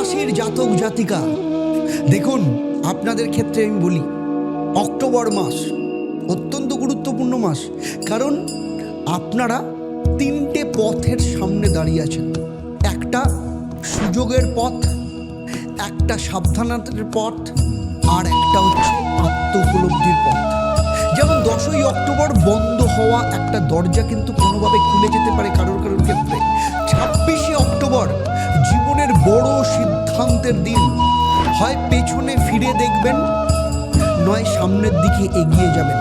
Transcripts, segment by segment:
রাশির জাতক জাতিকা। দেখুন, আপনাদের ক্ষেত্রে আমি বলি, অক্টোবর মাস অত্যন্ত গুরুত্বপূর্ণ মাস, কারণ আপনারা তিনটে পথের সামনে দাঁড়িয়ে আছেন। একটা সুযোগের পথ, একটা সাবধানতার পথ, আর একটা হচ্ছে আত্ম উপলব্ধির পথ। যেমন দশই অক্টোবর বন্ধ হওয়া একটা দরজা কিন্তু কোনোভাবে খুলে যেতে পারে কারোর কারোর ক্ষেত্রে। ছাব্বিশে অক্টোবর বড় সিদ্ধান্তের দিন। হয় পেছনে ফিরে দেখবেন, নয় সামনের দিকে এগিয়ে যাবেন।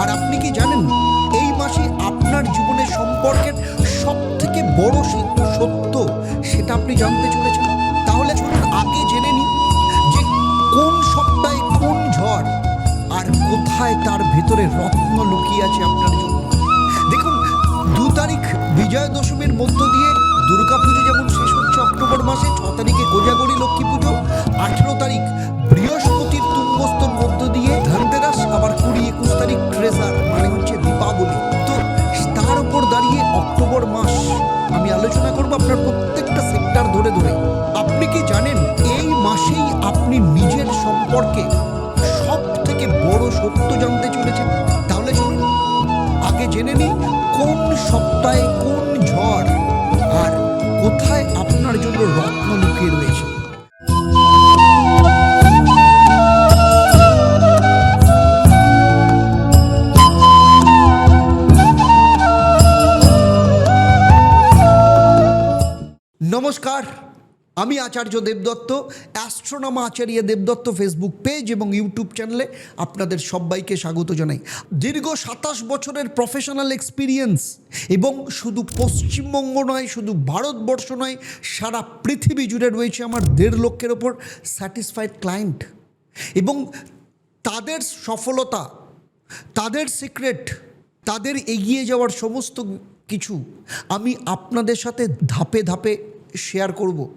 আর আপনি কি জানেন, এই মাসে আপনার জীবনের সম্পর্কের লক্ষ্মী পুজো। আঠেরো তারিখ, বৃহস্পতির তুঙ্গস্তর মধ্য দিয়ে ধনতেরাস, আবার কুড়ি একুশ তারিখ ট্রেজার মানে হচ্ছে দীপাবলি। তো তার উপর দাঁড়িয়ে অক্টোবর মাস, আমি আলোচনা করব আপনার প্রত্যেকটা সেক্টর ধরে ধরে। আপনি কি জানেন নমস্কার, আমি Acharya Debdutta, astronomer Acharya Debdutta Facebook page এবং ইউটিউব চ্যানেলে আপনাদের সবাইকে স্বাগত জানাই। দীর্ঘ সাতাশ বছরের প্রফেশনাল এক্সপিরিয়েন্স এবং শুধু পশ্চিমবঙ্গ নয়, শুধু ভারতবর্ষ নয়, সারা পৃথিবী জুড়ে রয়েছে আমার দেড় লক্ষের ওপর স্যাটিসফাইড ক্লায়েন্ট এবং তাদের সফলতা, তাদের সিক্রেট তাদের এগিয়ে যাওয়ার সমস্ত কিছু আমি আপনাদের সাথে ধাপে ধাপে শেয়ার করব।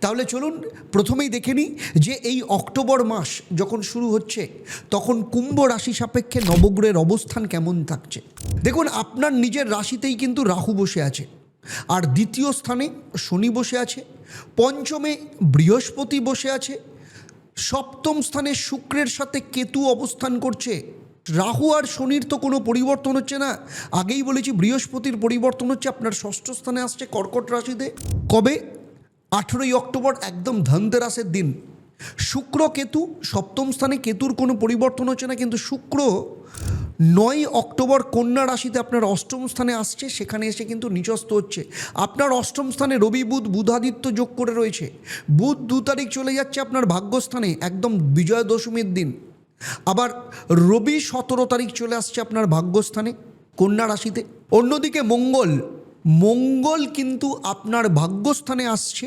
তাহলে চলুন প্রথমেই দেখে নিই যে এই অক্টোবর মাস যখন শুরু হচ্ছে, তখন কুম্ভ রাশি সাপেক্ষে নবগ্রহের অবস্থান কেমন থাকছে? দেখুন, আপনার নিজের রাশিতেই কিন্তু রাহু বসে আছে। আর দ্বিতীয় স্থানে শনি বসে আছে, পঞ্চমে বৃহস্পতি বসে আছে, সপ্তম স্থানে শুক্রের সাথে কেতু অবস্থান করছে রাহু আর শনির তো কোনো পরিবর্তন হচ্ছে না। আগেই বলেছি বৃহস্পতির পরিবর্তন হচ্ছে, আপনার ষষ্ঠ স্থানে আসছে কর্কট রাশিতে। কবে? আঠেরোই অক্টোবর একদম ধনতেরাসের দিন। শুক্র কেতু, সপ্তম স্থানে কেতুর কোনো পরিবর্তন হচ্ছে না, কিন্তু শুক্র নয় অক্টোবর কন্যা রাশিতে আপনার অষ্টম স্থানে আসছে, সেখানে এসে কিন্তু নিচস্থ হচ্ছে। আপনার অষ্টম স্থানে রবি, বুধ, বুধাদিত্য যোগ করে রয়েছে। বুধ দু তারিখ চলে যাচ্ছে আপনার ভাগ্যস্থানে, একদম বিজয়া দশমীর দিন। আবার রবি সতেরো তারিখ চলে আসছে আপনার ভাগ্যস্থানে, কন্যা রাশিতে। অন্যদিকে মঙ্গল মঙ্গল কিন্তু আপনার ভাগ্যস্থানে আসছে,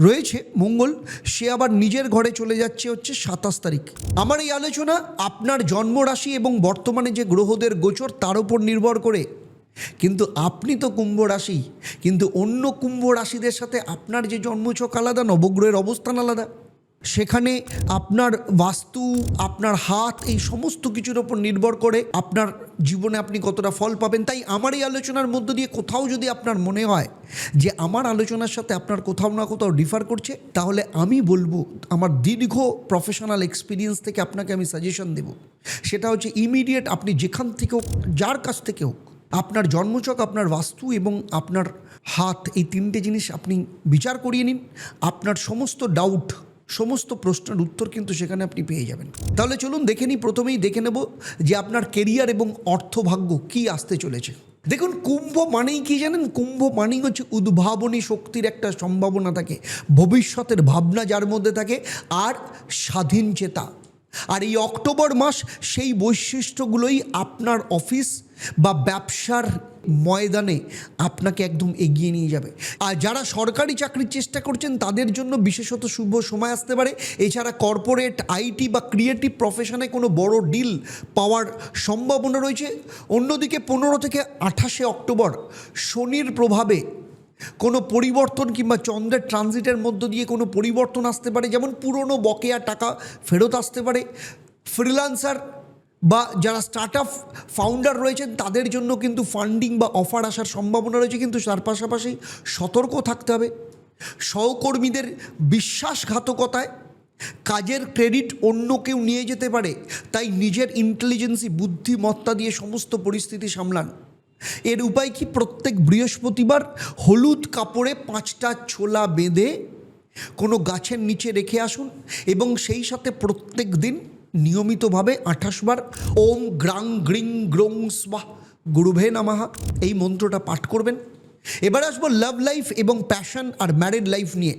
রয়েছে মঙ্গল, সে আবার নিজের ঘরে চলে যাচ্ছে হচ্ছে সাতাশ তারিখ। আমার এই আলোচনা আপনার জন্মরাশি এবং বর্তমানে যে গ্রহদের গোচর তার উপর নির্ভর করে। কিন্তু আপনি তো কুম্ভ রাশি, কিন্তু অন্য কুম্ভ রাশিদের সাথে আপনার যে জন্মছক আলাদা, নবগ্রহের অবস্থান আলাদা। সেখানে আপনার বাস্তু, আপনার হাত, এই সমস্ত কিছুর ওপর নির্ভর করে আপনার জীবনে আপনি কতটা ফল পাবেন। তাই আমার এই আলোচনার মধ্য দিয়ে কোথাও যদি আপনার মনে হয় যে আমার আলোচনার সাথে আপনার কোথাও না কোথাও ডিফার করছে, তাহলে আমি বলব, আমার দীর্ঘ প্রফেশনাল এক্সপিরিয়েন্স থেকে আপনাকে আমি সাজেশন দেব। সেটা হচ্ছে ইমিডিয়েট আপনি যেখান থেকে হোক, যার কাছ থেকে হোক, আপনার জন্মচক, আপনার বাস্তু এবং আপনার হাত, এই তিনটে জিনিস আপনি বিচার করিয়ে নিন। আপনার সমস্ত ডাউট সমস্ত প্রশ্নের উত্তর কিন্তু সেখানে আপনি পেয়ে যাবেন। তাহলে চলুন দেখে নিই, প্রথমেই দেখে নেব যে আপনার কেরিয়ার এবং অর্থভাগ্য কি আসতে চলেছে। দেখুন, কুম্ভ মানেই কি জানেন? কুম্ভ মানেই হচ্ছে উদ্ভাবনী শক্তির একটা সম্ভাবনা থাকে, ভবিষ্যতের ভাবনা যার মধ্যে থাকে, আর স্বাধীন চেতা। আর এই অক্টোবর মাস সেই বৈশিষ্ট্যগুলোই আপনার অফিস বা ব্যবসার ময়দানে আপনাকে একদম এগিয়ে নিয়ে যাবে। আর যারা সরকারি চাকরির চেষ্টা করছেন, তাদের জন্য বিশেষত শুভ সময় আসতে পারে। এছাড়া কর্পোরেট আইটি বা ক্রিয়েটিভ প্রফেশনে কোনো বড় ডিল পাওয়ার সম্ভাবনা রয়েছে। অন্যদিকে পনেরো থেকে আঠাশে অক্টোবর শনির প্রভাবে কোনো পরিবর্তন কিংবা চন্দ্রের ট্রানজিটের মধ্য দিয়ে কোনো পরিবর্তন আসতে পারে। যেমন পুরনো বকেয়া টাকা ফেরত আসতে পারে। ফ্রিলান্সার বা যারা স্টার্ট আপ ফাউন্ডার রয়েছেন, তাদের জন্য কিন্তু ফান্ডিং বা অফার আসার সম্ভাবনা রয়েছে, কিন্তু তার পাশাপাশি সতর্ক থাকতে হবে। সহকর্মীদের বিশ্বাসঘাতকতায় কাজের ক্রেডিট অন্য কেউ নিয়ে যেতে পারে, তাই নিজের ইন্টেলিজেন্সি বুদ্ধিমত্তা দিয়ে সমস্ত পরিস্থিতি সামলান। এর উপায় কি? প্রত্যেক বৃহস্পতিবার হলুদ কাপড়ে পাঁচটা ছোলা বেঁধে কোনো গাছের নিচে রেখে আসুন এবং সেই সাথে প্রত্যেক দিন নিয়মিতভাবে আঠাশ বার ওম গ্রাং গ্রিং গ্রং স্বাহ গুরুভে নামাহা এই মন্ত্রটা পাঠ করবেন। এবার আসব লাভ লাইফ এবং প্যাশন আর ম্যারিড লাইফ নিয়ে।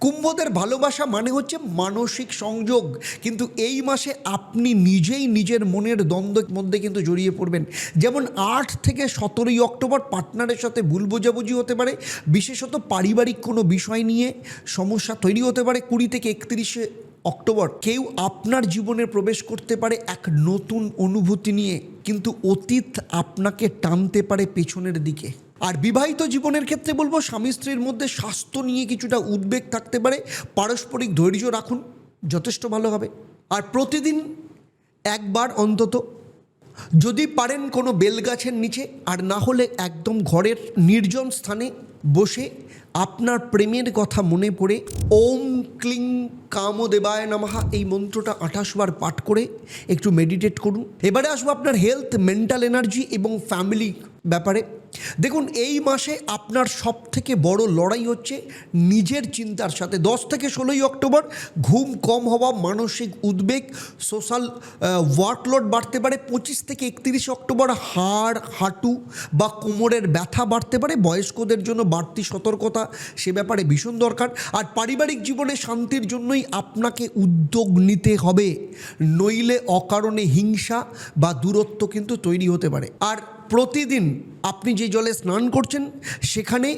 কুম্ভদের ভালোবাসা মানে হচ্ছে মানসিক সংযোগ। কিন্তু এই মাসে আপনি নিজেই নিজের মনের দ্বন্দ্বের মধ্যে কিন্তু জড়িয়ে পড়বেন। যেমন আট থেকে সতেরোই অক্টোবর পার্টনারের সাথে ভুল বোঝাবুঝি হতে পারে। বিশেষত পারিবারিক কোনো বিষয় নিয়ে সমস্যা তৈরি হতে পারে। কুড়ি থেকে একত্রিশে অক্টোবর, কেউ আপনার জীবনে প্রবেশ করতে পারে এক নতুন অনুভূতি নিয়ে, কিন্তু অতীত আপনাকে টানতে পারে পেছনের দিকে। আর বিবাহিত জীবনের ক্ষেত্রে বলব, স্বামী স্ত্রীর মধ্যে স্বাস্থ্য নিয়ে কিছুটা উদ্বেগ থাকতে পারে, পারস্পরিক ধৈর্য রাখুন, যথেষ্ট ভালো হবে। আর প্রতিদিন একবার অন্তত, যদি পারেন কোনো বেলগাছের নিচে, আর না হলে একদম ঘরের নির্জন স্থানে বসে আপনার প্রেমের কথা মনে পড়ে, ওম ক্লিং কামদেবায় নামাহা এই মন্ত্রটা আঠাশ বার পাঠ করে একটু মেডিটেট করুন। এবারে আসব আপনার হেলথ মেন্টাল এনার্জি এবং ফ্যামিলি ব্যাপারে। দেখুন, এই মাসে আপনার সব থেকে বড় লড়াই হচ্ছে নিজের চিন্তার সাথে। দশ থেকে ষোলোই অক্টোবর ঘুম কম হওয়া, মানসিক উদ্বেগ, সোশ্যাল ওয়ার্কলোড বাড়তে পারে। পঁচিশ থেকে একত্রিশ অক্টোবর হাড়, হাঁটু বা কোমরের ব্যথা বাড়তে পারে। বয়স্কদের জন্য বাড়তি সতর্কতা, সে ব্যাপারে ভীষণ দরকার। আর পারিবারিক জীবনে শান্তির জন্যই আপনাকে উদ্যোগ নিতে হবে। নইলে অকারণে হিংসা বা দূরত্ব কিন্তু তৈরি হতে পারে। আর প্রতিদিন আপনি যে জলে স্নান করছেন, সেখানে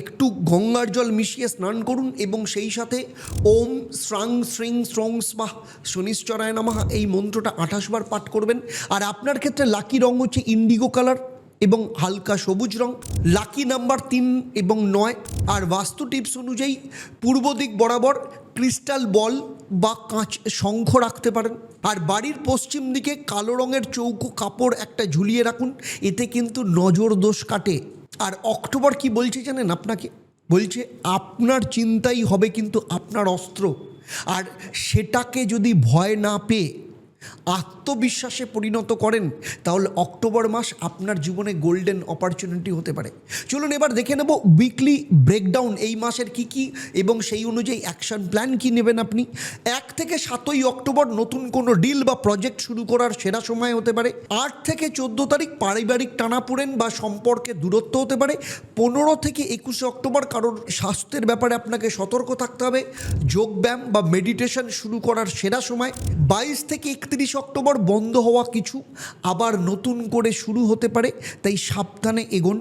একটু গঙ্গার জল মিশিয়ে স্নান করুন এবং সেই সাথে ওম শ্রাং শ্রিং শ্রং স্বাহ শনিশ্চরায় নামাহা এই মন্ত্রটা আঠাশ বার পাঠ করবেন। আর আপনার ক্ষেত্রে লাকি রং হচ্ছে ইন্ডিগো কালার এবং হালকা সবুজ রং। লাকি নাম্বার তিন এবং নয়। আর বাস্তু টিপস অনুযায়ী পূর্ব দিক বরাবর ক্রিস্টাল বল বা কাঁচ শঙ্খ রাখতে পারেন। আর বাড়ির পশ্চিম দিকে কালো রঙের চৌকো কাপড় একটা ঝুলিয়ে রাখুন, এতে কিন্তু নজর দোষ কাটে। আর অক্টোবর কি বলছে জানেন আপনাকে? বলছে, আপনার চিন্তাই হবে কিন্তু আপনার অস্ত্র। আর সেটাকে যদি ভয় না পেয়ে আত্মবিশ্বাসে পরিণত করেন, তাহলে অক্টোবর মাস আপনার জীবনে গোল্ডেন অপরচুনিটি হতে পারে। চলুন এবার দেখে নেব উইকলি ব্রেকডাউন এই মাসের কি কি এবং সেই অনুযায়ী অ্যাকশন প্ল্যান কি নেবেন আপনি। এক থেকে সাতই অক্টোবর নতুন কোনো ডিল বা প্রজেক্ট শুরু করার সেরা সময় হতে পারে। আট থেকে চোদ্দ তারিখ পারিবারিক টানাপোড়েন বা সম্পর্কে দূরত্ব হতে পারে। পনেরো থেকে একুশে অক্টোবর কারোর স্বাস্থ্যের ব্যাপারে আপনাকে সতর্ক থাকতে হবে। যোগব্যায়াম বা মেডিটেশন শুরু করার সেরা সময়। বাইশ থেকে একত্রিশ অক্টোবর বন্ধ হওয়া কিছু আবার নতুন করে শুরু হতে পারে, তাই সাবধানে এগোন।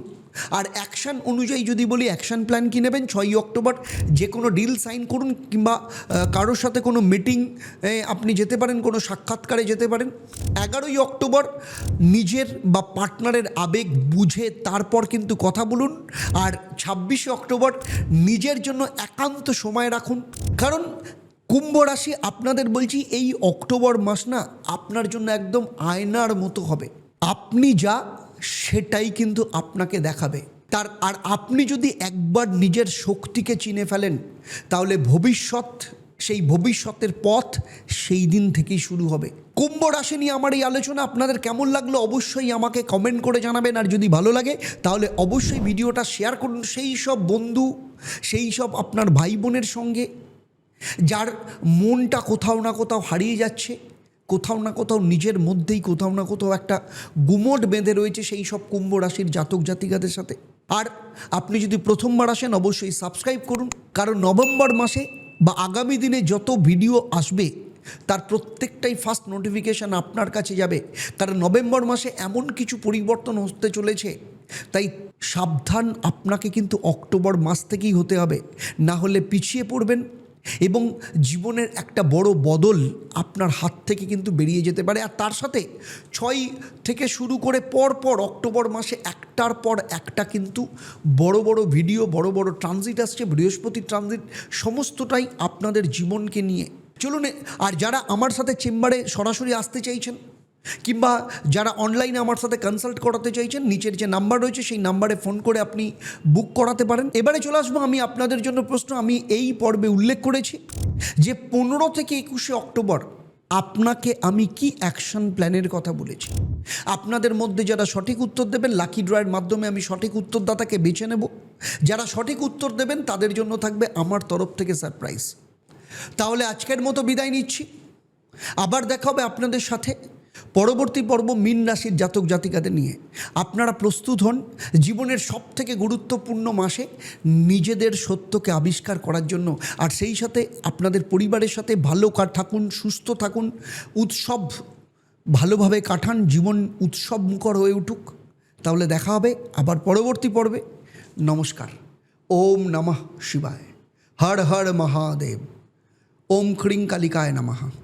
আর অ্যাকশান অনুযায়ী যদি বলি, অ্যাকশান প্ল্যান কি নেবেন? ছয়ই অক্টোবর যে কোনো ডিল সাইন করুন, কিংবা কারোর সাথে কোনো মিটিং আপনি যেতে পারেন, কোনো সাক্ষাৎকারে যেতে পারেন। এগারোই অক্টোবর নিজের বা পার্টনারের আবেগ বুঝে তারপর কিন্তু কথা বলুন। আর ছাব্বিশে অক্টোবর নিজের জন্য একান্ত সময় রাখুন। কারণ কুম্ভ রাশি আপনাদের বলছি এই অক্টোবর মাস না আপনার জন্য একদম আয়নার মতো হবে। আপনি যা সেটাই কিন্তু আপনাকে দেখাবে। তার আর আপনি যদি একবার নিজের শক্তিকে চিনে ফেলেন, তাহলে ভবিষ্যৎ, সেই ভবিষ্যতের পথ সেই দিন থেকেই শুরু হবে। কুম্ভ রাশি নিয়ে আমার এই আলোচনা আপনাদের কেমন লাগল অবশ্যই আমাকে কমেন্ট করে জানাবেন, আর যদি ভালো লাগে, তাহলে অবশ্যই ভিডিওটা শেয়ার করুন। সেই সব বন্ধু, সেই সব আপনার ভাই বোনের সঙ্গে যার মনটা কোথাও না কোথাও হারিয়ে যাচ্ছে, কোথাও না কোথাও নিজের মধ্যেই কোথাও না কোথাও একটা গুমট বেঁধে রয়েছে সেই সব কুম্ভ রাশির জাতক জাতিকাদের সাথে। আর আপনি যদি প্রথমবার আসেন, অবশ্যই সাবস্ক্রাইব করুন। কারণ নভেম্বর মাসে বা আগামী দিনে যত ভিডিও আসবে, তার প্রত্যেকটাই ফার্স্ট নোটিফিকেশান আপনার কাছে যাবে। কারণ নভেম্বর মাসে এমন কিছু পরিবর্তন হতে চলেছে, তাই সাবধান আপনাকে কিন্তু অক্টোবর মাস থেকেই হতে হবে। না হলে পিছিয়ে পড়বেন এবং জীবনের একটা বড় বদল আপনার হাত থেকে কিন্তু বেরিয়ে যেতে পারে। আর তার সাথে ছয় থেকে শুরু করে পর পর অক্টোবর মাসে একটার পর একটা কিন্তু বড় বড় ভিডিও, বড় বড় ট্রানজিট আসছে, বৃহস্পতি ট্রানজিট, সমস্তটাই আপনাদের জীবনকে নিয়ে। চলুন আর যারা আমার সাথে চেম্বারে সরাসরি আসতে চাইছেন কিংবা যারা অনলাইনে আমার সাথে কনসাল্ট করাতে চাইছেন, নিচের যে নাম্বার রয়েছে সেই নাম্বারে ফোন করে আপনি বুক করাতে পারেন। এবারে চলে আসব আমি আপনাদের জন্য প্রশ্ন, আমি এই পর্বে উল্লেখ করেছি যে পনেরো থেকে একুশে অক্টোবর আপনাকে আমি কি অ্যাকশন প্ল্যানের কথা বলেছি? আপনাদের মধ্যে যারা সঠিক উত্তর দেবেন লাকি ড্রয়ের মাধ্যমে আমি সঠিক উত্তরদাতাকে বেছে নেব। যারা সঠিক উত্তর দেবেন, তাদের জন্য থাকবে আমার তরফ থেকে সারপ্রাইজ তাহলে আজকের মতো বিদায় নিচ্ছি। আবার দেখা হবে আপনাদের সাথে। পরবর্তী পর্ব মিন রাশির জাতক জাতিকাদের নিয়ে। আপনারা প্রস্তুত হন জীবনের সব থেকে গুরুত্বপূর্ণ মাসে নিজেদের সত্যকে আবিষ্কার করার জন্য। আর সেই সাথে আপনাদের পরিবারের সাথে ভালো থাকুন, সুস্থ থাকুন, উৎসব ভালোভাবে কাটান, জীবন উৎসব মুখর হয়ে উঠুক। তাহলে দেখা হবে আবার পরবর্তী পর্বে। নমস্কার। ওম নমঃ শিবায়। হর হর মহাদেব। ওম ক্রিং কালিকায় নমঃ।